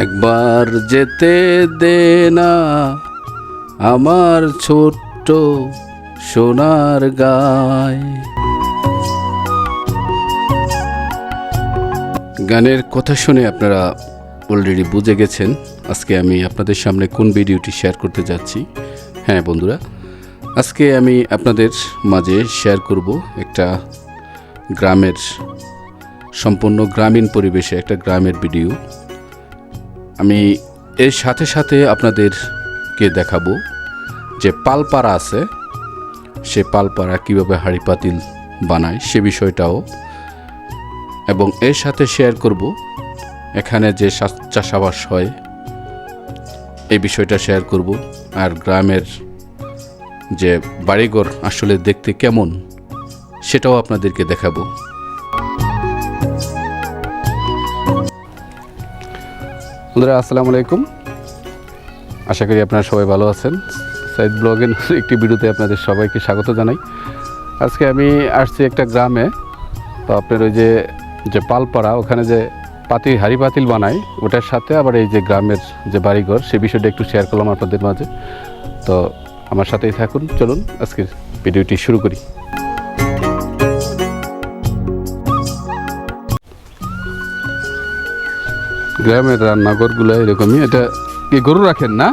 একবার যেতে দে না আমার ছোট্ট সোনার গায়। গানের কথা শুনে আপনারা অলরেডি বুঝে গেছেন আজকে আমি আপনাদের সামনে কোন ভিডিওটি শেয়ার করতে যাচ্ছি। হ্যাঁ বন্ধুরা, আজকে আমি আপনাদের মাঝে শেয়ার করব একটা গ্রামের, সম্পূর্ণ গ্রামীণ পরিবেশে একটা গ্রামের ভিডিও আমি এর সাথে সাথে আপনাদেরকে দেখাবো যে পালপাড়া আছে। সে পালপাড়া কীভাবে হাঁড়ি পাতিল বানায় সে বিষয়টাও। এবং এর সাথে শেয়ার করব। এখানে যে চাষ- চাষাবাস হয়, এই বিষয়টা শেয়ার করব। আর গ্রামের যে বাড়িঘর আসলে দেখতে কেমন, সেটাও আপনাদেরকে দেখাবো। বন্ধুরা, আসসালামু আলাইকুম। আশা করি আপনারা সবাই ভালো আছেন। সাইদ ব্লগের একটি ভিডিওতে আপনাদের সবাইকে স্বাগত জানাই। আজকে আমি আসছি একটা গ্রামে। তো আপনার ওই যে যে পালপাড়া, ওখানে যে পাতিল, হাড়ি পাতিল বানায় ওটার সাথে আবার এই যে গ্রামের যে বাড়িঘর, সে বিষয়টা একটু শেয়ার করলাম আপনাদের মাঝে। তো আমার সাথেই থাকুন। চলুন, আজকের ভিডিওটি শুরু করি। গ্রামের রান্নাঘরগুলো এরকমই এটা কি গরু রাখেন না?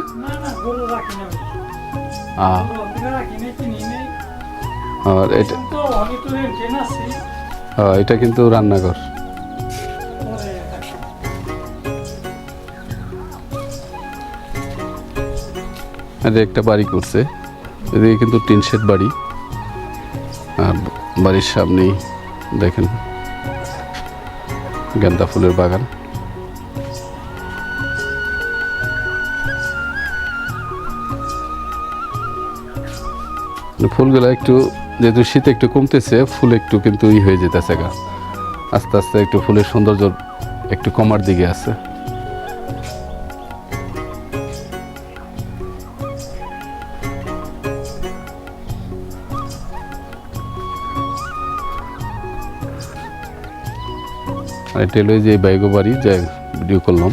আর এটা এটা কিন্তু রান্নাঘর। আর একটা বাড়ি করছে এদিকে কিন্তু টিন শেড বাড়ি। আর বাড়ির সামনেই দেখেন গেন্দা ফুলের বাগান। ফুলগুলো একটু, যেহেতু শীত একটু কমতেছে, ফুল একটু কিন্তু ই হয়ে যেতেছে গা। আস্তে আস্তে একটু ফুলের সৌন্দর্য একটু কমার দিকে আছে। আর এটা হলো যে বাইগো বাড়ি যা ভিডিও করলাম।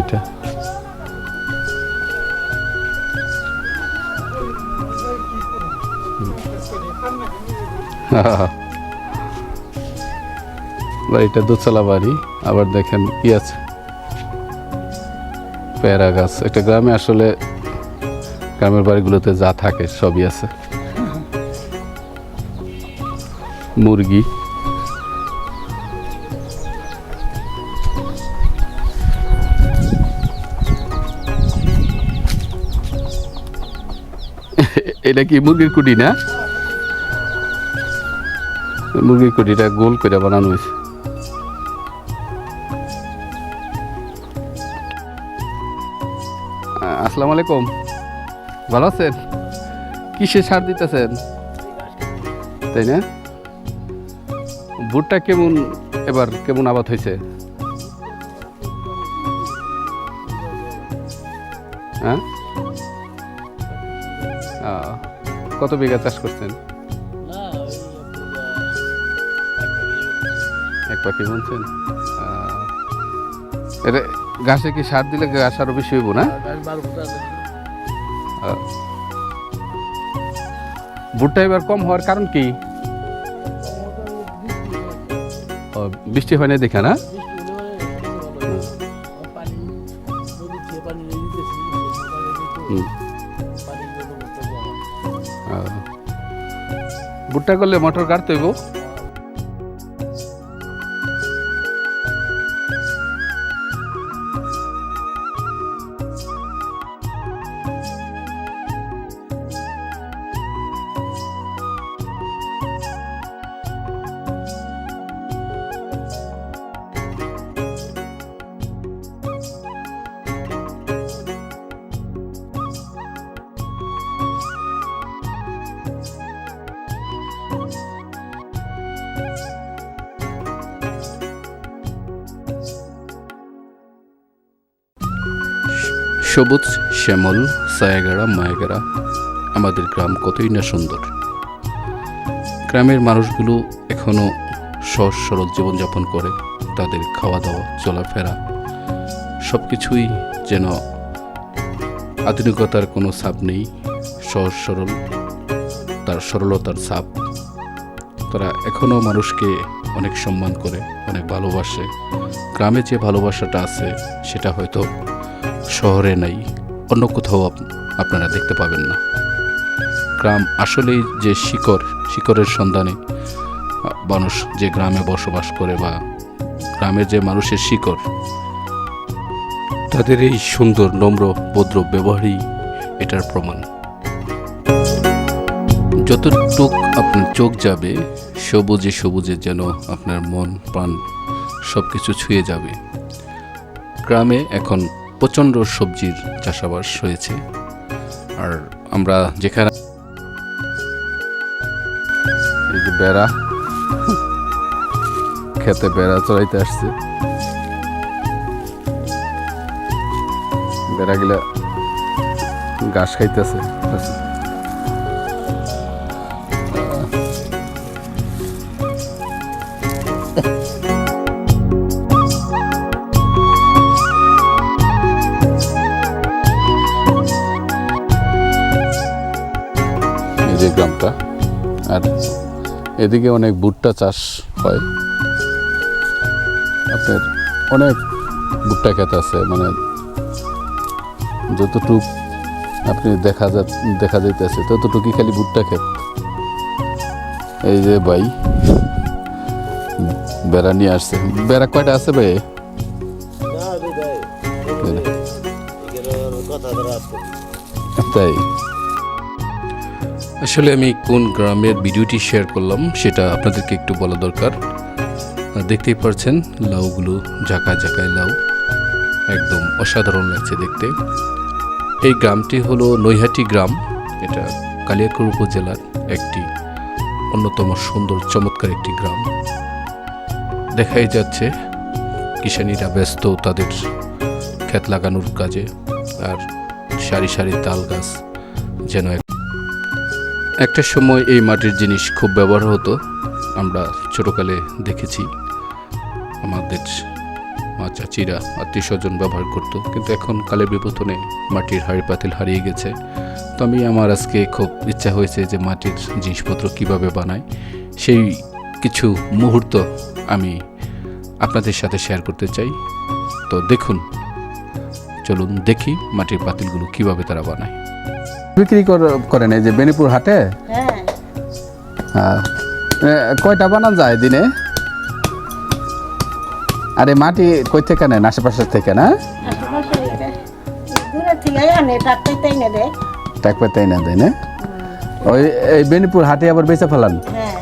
এটা। বাড়িটা দোতলা বাড়ি, আবার দেখেন কি আছে। পেয়ারা গাছ। একটা গ্রামে আসলে গ্রামের বাড়িগুলোতে যা থাকে সবই আছে। মুরগি। এটা কি মুরগির কুটি না? মুরগির কুটিটা গোল করে বানানো হয়েছে। আসসালামু আলাইকুম। ভালো আছেন? কিসে সার দিতেছেন? তাই না? ভুট্টা কেমন, এবার কেমন আবাদ হয়েছে? হ্যাঁ? কত বিঘা চাষ করছেন? এক পাখি বলছেন এটা ঘাসে কি সার দিলে গাছ আরও বেশি হইব না? ভুট্টা এবার কম হওয়ার কারণ কি? বৃষ্টি। হয় না দেখে না? ভুট্টা করলে মটর কাটতে হইব। সবুজ, শ্যামল ছায়াগেরা মায়াগেরা আমাদের গ্রাম কতই না সুন্দর। গ্রামের মানুষগুলো এখনও সহজ সরল জীবনযাপন করে, তাদের খাওয়া দাওয়া চলাফেরা সব কিছুই যেন আধুনিকতার কোনো ছাপ নেই, সহজ সরল, তার সরলতার ছাপ। তারা এখনও মানুষকে অনেক সম্মান করে, অনেক ভালোবাসে। গ্রামে যে ভালোবাসাটা আছে, সেটা হয়তো শহরে নাই, অন্য কোথাও আপনারা দেখতে পাবেন না। গ্রাম আসলেই যে শিকড়, শিকড়ের সন্ধানে মানুষ যে গ্রামে বসবাস করে বা গ্রামের যে মানুষের শিকড়, তাদের এই সুন্দর, নম্র, ভদ্র ব্যবহারই এটার প্রমাণ। যতটুক আপনার চোখ যাবে, সবুজে সবুজে যেন আপনার মন, প্রাণ সব কিছু ছুঁয়ে যাবে। গ্রামে এখন প্রচণ্ড সবজির চাষাবাস হয়েছে। আর আমরা যেখানে বেড়া, খেতে বেড়া চড়াইতে আসছে। বেড়াগুলা ঘাস খাইতেছে। গ্রামটা আর এদিকে অনেক ভুট্টা চাষ হয়। আপনার অনেক ভুট্টা ক্ষেত আছে মানে যতটুক আপনি দেখা যা দেখা যাইতেছে ততটুকুই খালি ভুট্টা ক্ষেত। এই যে ভাই বেড়া নিয়ে আসছে। বেড়া কয়টা আছে ভাই? তাই? আসলে আমি কোন গ্রামের ভিডিওটি শেয়ার করলাম সেটা আপনাদেরকে একটু বলা দরকার। দেখতেই পারছেন, লাউগুলো ঝাঁকায় ঝাঁকায় লাউ। একদম অসাধারণ লাগছে দেখতে। এই গ্রামটি হলো নৈহাটি গ্রাম, এটা কালিয়াকৈর উপজেলার একটি অন্যতম সুন্দর চমৎকার একটি গ্রাম। দেখাই যাচ্ছে, কিষানীরা ব্যস্ত তাদের ক্ষেত লাগানোর কাজে, আর সারি সারি তাল গাছ যেন একটা সময় এই মাটির জিনিস খুব ব্যবহার হতো। আমরা ছোটোকালে দেখেছি আমাদের মা চাচিরা, আত্মীয় স্বজন ব্যবহার করতো। কিন্তু এখন কালের বিবর্তনে মাটির হাড়ি পাতিল হারিয়ে গেছে। তো আমি, আমার আজকে খুব ইচ্ছা হয়েছে যে মাটির জিনিসপত্র কীভাবে বানায় সেই কিছু মুহূর্ত আমি আপনাদের সাথে শেয়ার করতে চাই। তো দেখুন, চলুন দেখি মাটির পাতিলগুলো কীভাবে তারা বানায়। বিক্রি করেন এই যে বেনিপুর হাটে? হ্যাঁ। কয়টা বানান যায় দিনে? আরে মাটি কই থেকে নেন? আশেপাশের থেকে না? টাক পাতাই না দেয়। না ওই এই বেনিপুর হাটে আবার বেচা ফেলান? হ্যাঁ।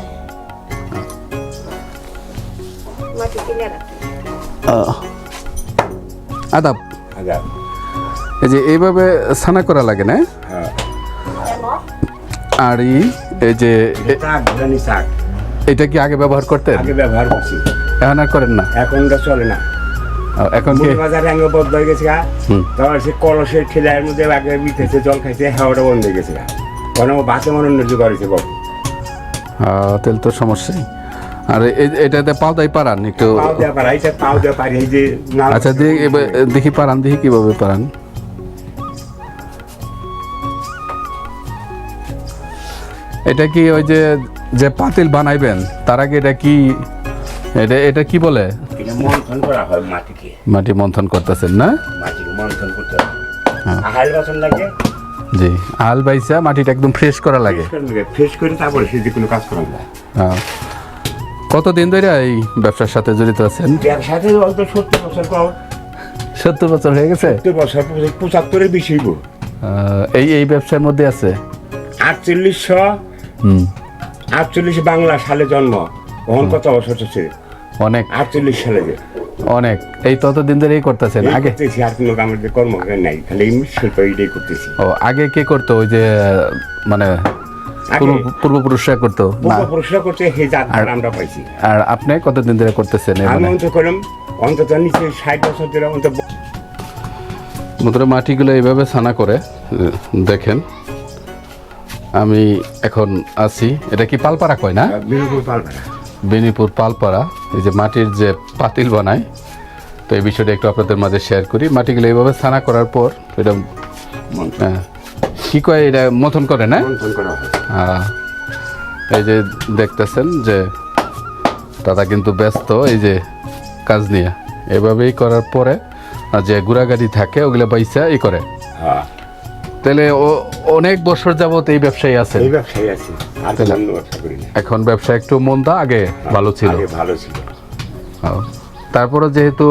আদাব। এই যে এইভাবে ছানা করা লাগে না? হ্যাঁ আর এই যে এটা কি আগে ব্যবহার করতেন? আগে ব্যবহার করছি। এখন আর করেন না? এখন তো চলে না। এখন কি? বাজারে আগে বন্ধ হয়ে গেছে। তারপর সে কলসের ঠেলার মধ্যে আগে বিতেছে জল খাইছে হাওয়াটা বন্ধ হয়ে গেছে গা। কোনো? বাসে মনে নজর করেছে বাবু তাহলে তো সমস্যাই আর এটাতে পাওদাই পারান একটু আচ্ছা দেখি পারান দেখি কীভাবে পারান এটা কি ওই যে যে পাতিল বানাইবেন তার আগে এটা কি এটা এটা কি বলে? মন্থন করা হয় মাটিকে। মাটি মন্থন করতেছেন না? মাটিকে মন্থন করতে হ্যাঁ। আহাল বাসন লাগে? জি আল বাইসা মাটিটা একদম ফ্রেশ করা লাগে। ফ্রেশ করে তারপরে সে যে কোনো কাজ করা যায়। হ্যাঁ। কতদিন ধরে এই ব্যবসার সাথে জড়িত আছেন? ব্যবসাতে অন্তত সত্তর বছর পর। সত্তর বছর হয়ে গেছে? সত্তর বছর পঁচাত্তরের বেশি এই এই ব্যবসার মধ্যে আছে? আটচল্লিশশো আটচল্লিশ বাংলা সালে জন্ম। তখন কত বছর হচ্ছে অনেক। আটচল্লিশ সালে যে। অনেক। এই ততদিন ধরেই করতেছেন? এই আগে? করতেছি আর কোনো আমাদের কর্ম নাই। খালি শিল্প এইটাই করতেছি। ও আগে কে করতো? ওই যে মানে পূর্ব- পূর্বপুরুষরা করতো? পূর্বপুরুষরা করছে সেই জাত আমরা পাইছি। আর আপনি কতদিন ধরে করতেছেন আমি মানে? অন্তত করলাম অন্তত নিচে ষাট বছর ধরে অন্তত বন্ধুরা মাটিগুলো এইভাবে ছানা করে দেখেন। আমি এখন আছি। এটা কি পালপাড়া কয় না? পালবে বেনিপুর পালপাড়া। এই যে মাটির যে পাতিল বানায় তো এই বিষয়টা একটু আপনাদের মাঝে শেয়ার করি। মাটিগুলো এইভাবে ছানা করার পর এটা হ্যাঁ, কি কয় এটা? মথন করে না? হয়। এই যে দেখতেছেন যে দাদা কিন্তু ব্যস্ত এই যে কাজ নিয়ে। এভাবেই করার পরে যে গুড়াগাড়ি থাকে ওগুলো পয়সা ই করে। হ্যাঁ। তাহলে ও অনেক বছর যাবত এই ব্যবসায়ী আছে। এই ব্যবসায়ী আছে। আর তাহলে- অন্য ব্যবসা করি না এখন ব্যবসা একটু মন্দা আগে ভালো ছিল। আগে ভালো ছিল। হ্যাঁ। তারপরে যেহেতু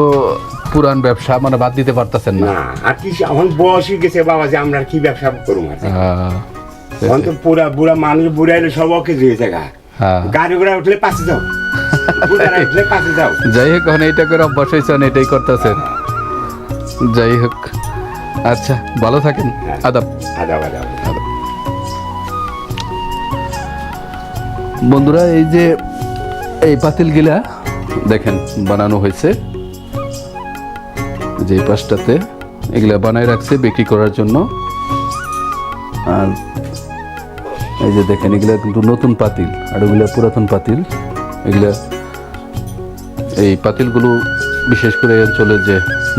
পুরান ব্যবসা মানে বাদ দিতে পারতেছেন না। আর কি এখন বয়সই গেছে বাবা যে আমরা কি ব্যবসা করব আহ, এখন তো পুরা বুড়া মানুষ বুড়া এলে সব ওকে দিয়ে জায়গা হ্যাঁ। গাড়ি ঘোড়া উঠলে পাশে যাও। বুড়ারা উঠলে পাশে যাও। যাই হোক এখন এইটা করে অভ্যাস হয়েছেন এটাই করতেছেন। যাই হোক। আচ্ছা ভালো থাকেন। আদাব আদাব আদাব। বন্ধুরা এই যে এই পাতিলগুলা দেখেন বানানো হয়েছে। যে পাশটাতে এগুলা বানায় রাখছে বিক্রি করার জন্য। আর এই যে দেখেন এগুলা কিন্তু নতুন পাতিল আর ওগুলা পুরাতন পাতিল। এগুলা এই পাতিলগুলো বিশেষ করে এই অঞ্চলে যে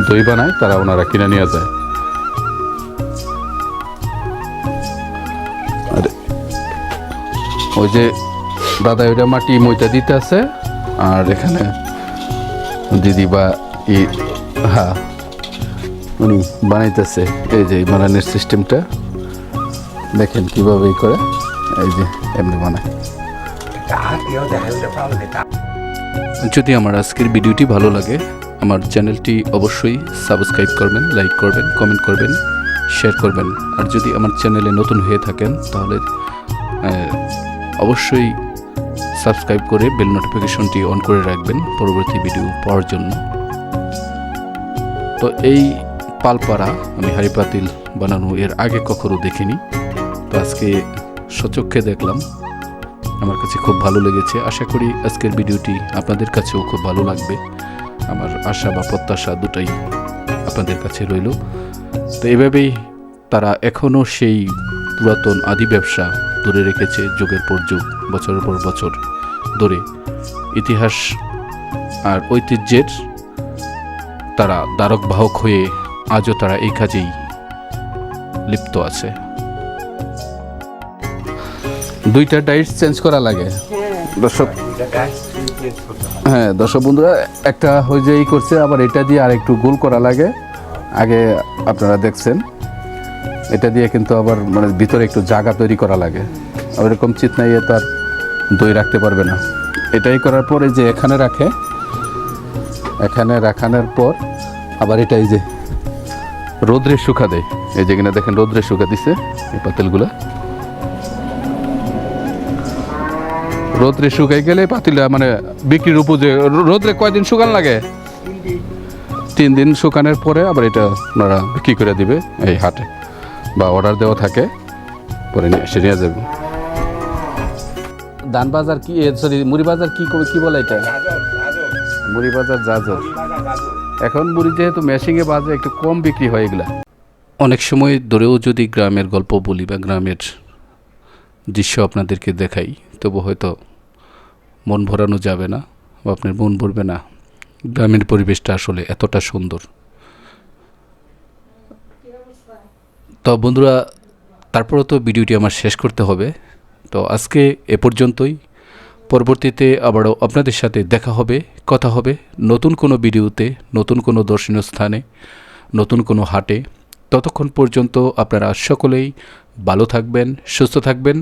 দই বানায় তারা ওনারা কিনে নিয়ে যায়। ওই যে দাদা ওইটা মাটি মইটা দিতে আছে, আর এখানে দিদি বা ই হ্যাঁ উনি বানাইতেছে। এই যে বানানোর সিস্টেমটা। দেখেন কীভাবে ই করে। এই যে এমনি বানায়। যদি আমার আজকের ভিডিওটি ভালো লাগে, আমার চ্যানেলটি অবশ্যই সাবস্ক্রাইব করবেন, লাইক করবেন, কমেন্ট করবেন, শেয়ার করবেন। আর যদি আমার চ্যানেলে নতুন হয়ে থাকেন, তাহলে অবশ্যই সাবস্ক্রাইব করে বেল নোটিফিকেশনটি অন করে রাখবেন পরবর্তী ভিডিও পাওয়ার জন্য। তো এই পালপাড়া আমি হারিপাতিল বানানো এর আগে কখনো দেখিনি। তো আজকে সচক্ষে দেখলাম। আমার কাছে খুব ভালো লেগেছে। আশা করি আজকের ভিডিওটি আপনাদের কাছেও খুব ভালো লাগবে। আমার আশা বা প্রত্যাশা দুটাই আপনাদের কাছে রইল। তো এভাবেই তারা এখনও সেই পুরাতন আদি ব্যবসা ধরে রেখেছে যুগের পর যুগ বছরের পর বছর ধরে। ইতিহাস আর ঐতিহ্যের তারা দ্বারক বাহক হয়ে আজও তারা এই কাজেই লিপ্ত আছে। দুইটা ডাইট চেঞ্জ করা লাগে। দর্শক হ্যাঁ দর্শক বন্ধুরা একটা হয়ে যে ই করছে আবার এটা দিয়ে আর একটু গোল করা লাগে। আগে আপনারা দেখছেন। এটা দিয়ে কিন্তু আবার মানে ভিতরে একটু জায়গা তৈরি করা লাগে। আর এরকম চিতনাইয়ে তার দই রাখতে পারবে না। এটাই করার পরে যে এখানে রাখে, এখানে রাখানোর পর আবার এটাই যে রোদ্রে শুকা দেয়। এই যে কিনা দেখেন রোদ্রে শুকা দিছে এই পাতিলগুলো। রোদ্রে শুকাই গেলে পাতিলা মানে বিক্রির উপযোগী। রোদ্রে কয়দিন শুকান লাগে? তিন দিন শুকানোর পরে আবার এটা ওনারা বিক্রি করে দিবে এই হাটে। বা অর্ডার দেওয়া থাকে পরে নিয়ে এসে নিয়ে যাবে। ধান বাজার কি সরি মুড়ি বাজার কি কি বলে এটা? মুড়ি বাজার জাজর এখন মুড়ি যেহেতু মেশিংয়ে বাজে একটু কম বিক্রি হয় এগুলা। অনেক সময় ধরেও যদি গ্রামের গল্প বলি বা গ্রামের দৃশ্য আপনাদেরকে দেখাই তবু হয়তো মন ভরানো যাবে না বা আপনার মন ভরবে না। গ্রামের পরিবেশটা আসলে এতটা সুন্দর। তো বন্ধুরা, তারপরও তো ভিডিওটি আমার শেষ করতে হবে। তো আজকে এ পর্যন্তই। পরবর্তীতে আবারও আপনাদের সাথে দেখা হবে, কথা হবে নতুন কোনো ভিডিওতে, নতুন কোনো দর্শনীয় স্থানে, নতুন কোনো হাটে। ততক্ষণ পর্যন্ত আপনারা সকলেই ভালো থাকবেন, সুস্থ থাকবেন।